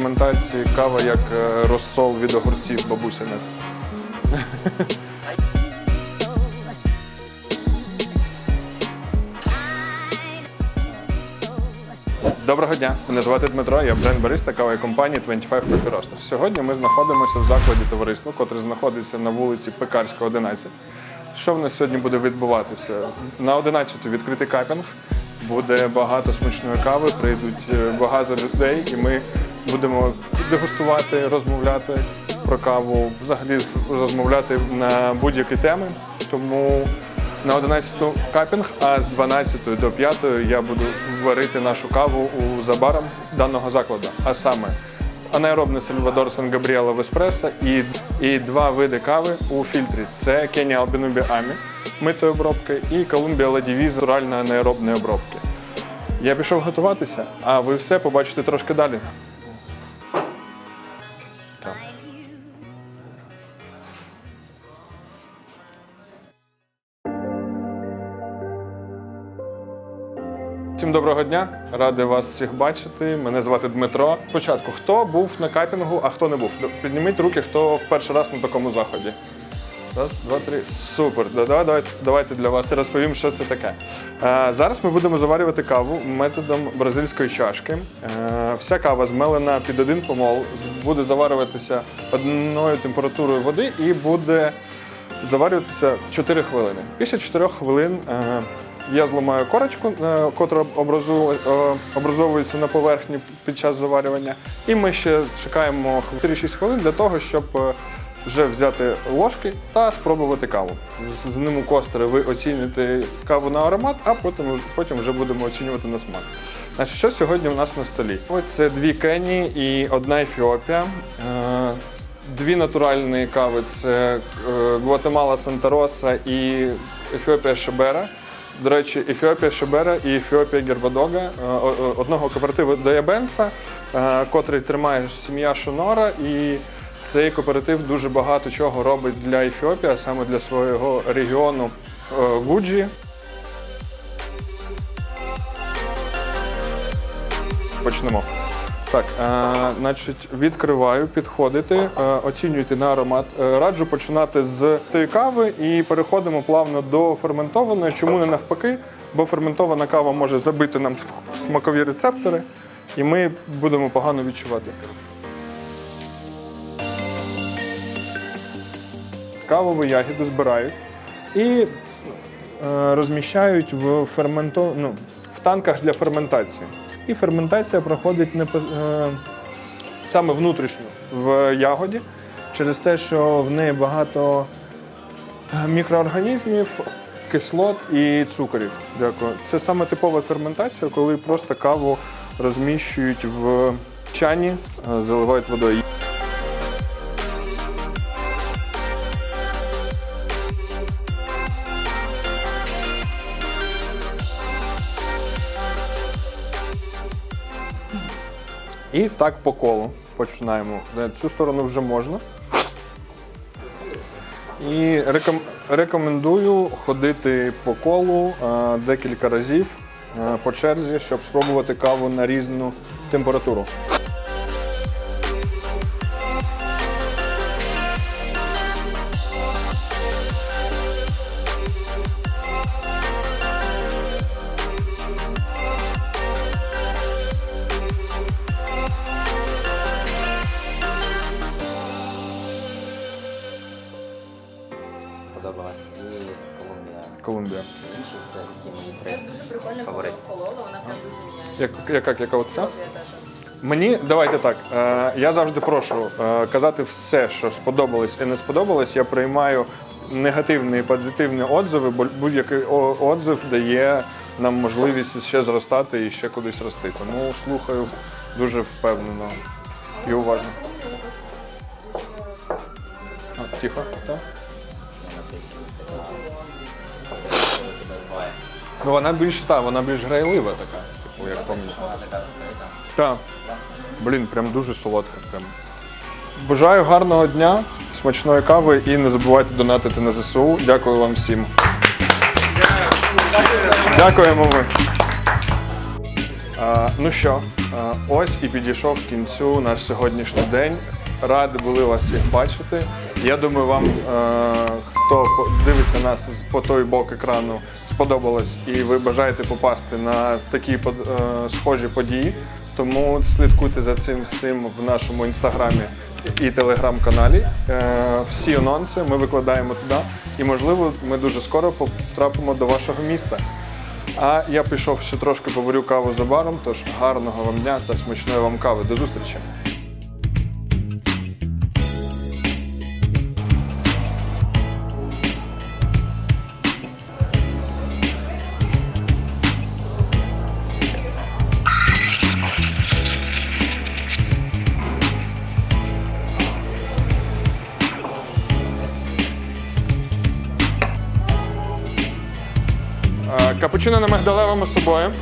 ферментації кава як е, розсол від огурців бабусиних. Доброго дня, мене звати Дмитро, я бренд бариста кавої компанії 25 Coffee Roasters. Сьогодні ми знаходимося в закладі товариства, котре знаходиться на вулиці Пекарська, 11. Що в нас сьогодні буде відбуватися? На 11 відкритий капінг. Буде багато смачної кави, прийдуть е, багато людей, і ми будемо дегустувати, розмовляти про каву, взагалі розмовляти на будь-які теми. Тому на 11 капінг, а з 12 до 5 я буду варити нашу каву у за баром даного закладу. А саме анаеробний Сальвадор Сан Габріело в і, і два види кави у фільтрі. Це Кенія Албінубі Амі митої обробки і Колумбія Ладівіз натуральної анаеробної обробки. Я пішов готуватися, а ви все побачите трошки далі. Всім доброго дня, радий вас всіх бачити. Мене звати Дмитро. Спочатку, хто був на капінгу, а хто не був? Підніміть руки, хто в перший раз на такому заході. Раз, два, три. Супер. Давай, давайте, давайте для вас я розповім, що це таке. Е, зараз ми будемо заварювати каву методом бразильської чашки. Е, вся кава змелена під один помол, буде заварюватися одною температурою води і буде заварюватися 4 хвилини. Після 4 хвилин е, я зламаю корочку, е, котра е, образовується на поверхні під час заварювання. І ми ще чекаємо 4-6 хвилин для того, щоб е, вже взяти ложки та спробувати каву. З ним костери ви оціните каву на аромат, а потім, потім вже будемо оцінювати на смак. Значить, що сьогодні у нас на столі? Ось це дві Кені і одна Ефіопія. Дві натуральні кави це Гватемала Санта-Роса і Ефіопія Шебера. До речі, Ефіопія Шебера і Ефіопія Гербадога е, одного кооперативу Деябенса, е, котрий тримає сім'я Шонора. І цей кооператив дуже багато чого робить для Ефіопії, саме для свого регіону е, Гуджі. Почнемо. Так, е, значить, відкриваю, підходите, е, оцінюйте на аромат. Е, раджу починати з тієї кави і переходимо плавно до ферментованої. Чому не навпаки? Бо ферментована кава може забити нам смакові рецептори, і ми будемо погано відчувати. Кавову ягіду збирають і е, розміщають в ферменто... ну, в танках для ферментації. І ферментація проходить не, е, саме внутрішньо в ягоді, через те, що в неї багато е, мікроорганізмів, кислот і цукорів. Дякую. Це саме типова ферментація, коли просто каву розміщують в чані, е, заливають водою. І так по колу починаємо. Цю сторону вже можна. І реком... рекомендую ходити по колу е, декілька разів е, по черзі, щоб спробувати каву на різну температуру. Подобалась і Колумбія. Колумбія. Інші це які мої Це три. ж дуже прикольно, коли Фаворит. охолола, вона прям дуже міняється. Як, яка, яка оця? Ефіопія. Мені давайте так. Е, я завжди прошу е, казати все, що сподобалось і не сподобалось. Я приймаю негативні і позитивні отзиви, бо будь-який о- отзив дає нам можливість ще зростати і ще кудись рости. Тому слухаю дуже впевнено і уважно. А, тихо, так? Ну вона більш та, вона більш грайлива така, типу, як пам'ятаю. Так. Блін, прям дуже солодка. Прям. Бажаю гарного дня, смачної кави і не забувайте донатити на ЗСУ. Дякую вам всім. Дякуємо ви. А, ну що, Е, Ось і підійшов к кінцю наш сьогоднішній день. Ради були вас всіх бачити. Я думаю, вам, е, хто дивиться нас по той бок екрану, сподобалось і ви бажаєте попасти на такі е, схожі події. Тому слідкуйте за цим всім в нашому інстаграмі і телеграм-каналі. Е, Всі анонси ми викладаємо туди. І, можливо, ми дуже скоро потрапимо до вашого міста. А я пішов ще трошки поварю каву за баром, тож гарного вам дня та смачної вам кави. До зустрічі! Капучино на мигдалевому собою.